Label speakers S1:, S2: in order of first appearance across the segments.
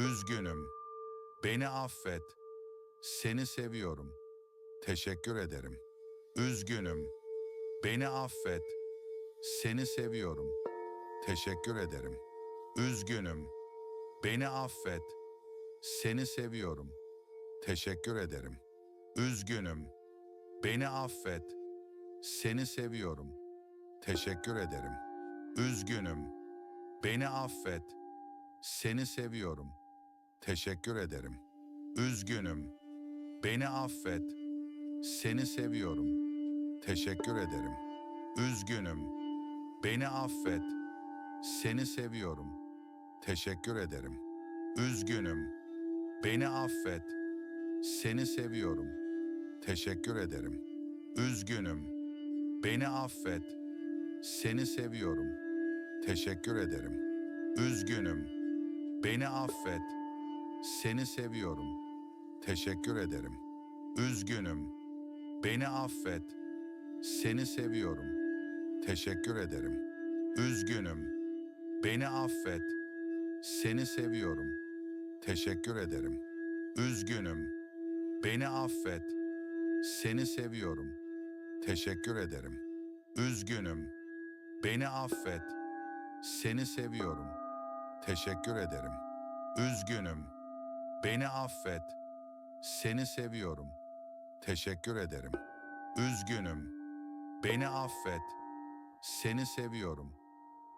S1: Üzgünüm. Beni affet. Seni seviyorum. Teşekkür ederim. Üzgünüm. Beni affet. Seni seviyorum. Teşekkür ederim. Üzgünüm. Beni affet. Seni seviyorum. Teşekkür ederim. Üzgünüm. Beni affet. Seni seviyorum. Teşekkür ederim. Üzgünüm. Beni affet. Seni seviyorum. Teşekkür ederim. Üzgünüm. Beni affet. Seni seviyorum. Teşekkür ederim. Üzgünüm. Beni affet. Seni seviyorum. Teşekkür ederim. Üzgünüm. Beni affet. Seni seviyorum. Teşekkür ederim. Üzgünüm. Beni affet. Seni seviyorum. Teşekkür ederim. Üzgünüm. Beni affet. Seni seviyorum. Teşekkür ederim. Üzgünüm. Beni affet. Seni seviyorum. Teşekkür ederim. Üzgünüm. Beni affet. Seni seviyorum. Teşekkür ederim. Üzgünüm. Beni affet. Seni seviyorum. Teşekkür ederim. Üzgünüm. Beni affet. Seni seviyorum. Teşekkür ederim. Üzgünüm. Beni affet. Seni seviyorum. Teşekkür ederim. Üzgünüm. Beni affet. Seni seviyorum.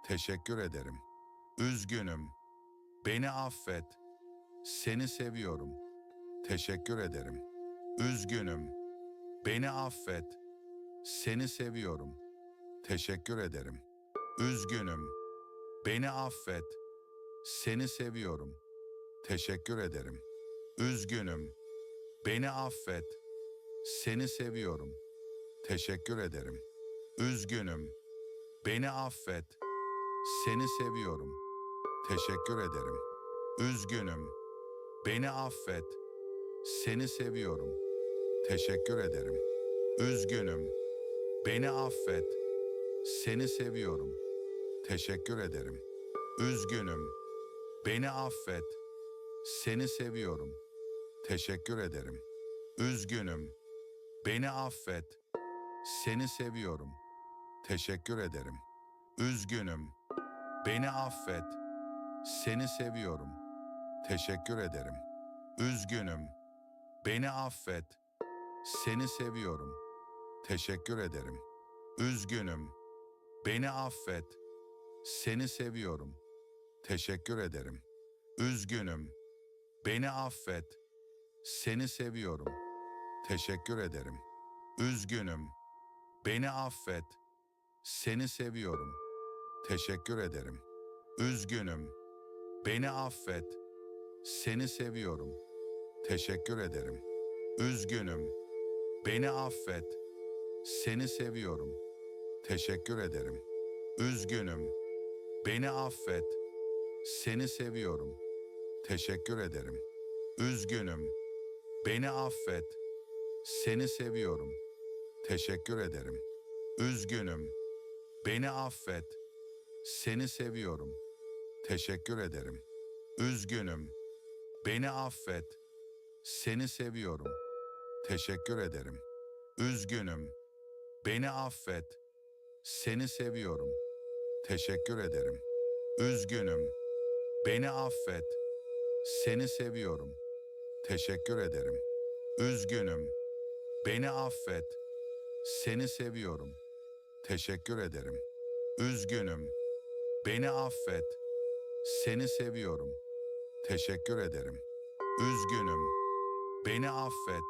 S1: Teşekkür ederim. Üzgünüm. Beni affet. Seni seviyorum. Teşekkür ederim. Üzgünüm. Beni affet. Seni seviyorum. Teşekkür ederim. Üzgünüm. Beni affet. Seni seviyorum. Teşekkür ederim. Üzgünüm. Beni affet. Seni seviyorum. Teşekkür ederim. Üzgünüm. Beni affet. Seni seviyorum. Teşekkür ederim. Üzgünüm. Beni affet. Seni seviyorum. Teşekkür ederim. Üzgünüm. Beni affet. Seni seviyorum. Teşekkür ederim. Üzgünüm. Beni affet. Seni seviyorum. Teşekkür ederim. Üzgünüm. Beni affet. Seni seviyorum. Teşekkür ederim. Üzgünüm. Beni affet. Seni seviyorum. Teşekkür ederim. Üzgünüm. Beni affet. Seni seviyorum. Teşekkür ederim. Üzgünüm. Beni affet. Seni seviyorum. Teşekkür ederim. Üzgünüm. Beni affet. Seni seviyorum. Teşekkür ederim. Üzgünüm. Beni affet. Seni seviyorum. Teşekkür ederim. Üzgünüm. Beni affet. Seni seviyorum. Teşekkür ederim. Üzgünüm. Beni affet. Seni seviyorum. Teşekkür ederim. Üzgünüm. Beni affet. Seni seviyorum. Teşekkür ederim. Üzgünüm. Beni affet. Seni seviyorum. Teşekkür ederim. Üzgünüm. Beni affet. Seni seviyorum. Teşekkür ederim. Üzgünüm. Beni affet. Seni seviyorum. Teşekkür ederim. Üzgünüm. Beni affet. Seni seviyorum. Teşekkür ederim. Üzgünüm. Beni affet. Seni seviyorum. Teşekkür ederim. Üzgünüm. Beni affet. Seni seviyorum. Teşekkür ederim. Üzgünüm. Beni affet. Seni seviyorum. Teşekkür ederim. Üzgünüm. Beni affet.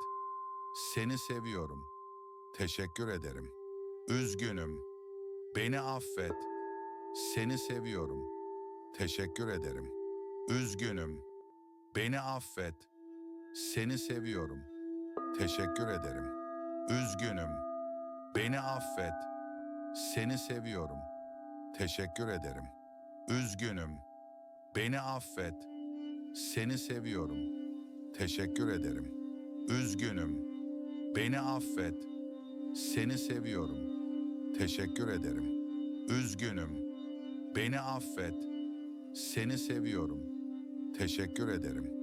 S1: Seni seviyorum. Teşekkür ederim. Üzgünüm. Beni affet. Seni seviyorum. Teşekkür ederim. Üzgünüm. Beni affet. Seni seviyorum. Teşekkür ederim. Üzgünüm. Beni affet. Seni seviyorum. Teşekkür ederim. Üzgünüm. Beni affet. Seni seviyorum. Teşekkür ederim. Üzgünüm. Beni affet. Seni seviyorum. Teşekkür ederim. Üzgünüm. Beni affet. Seni seviyorum. Teşekkür ederim.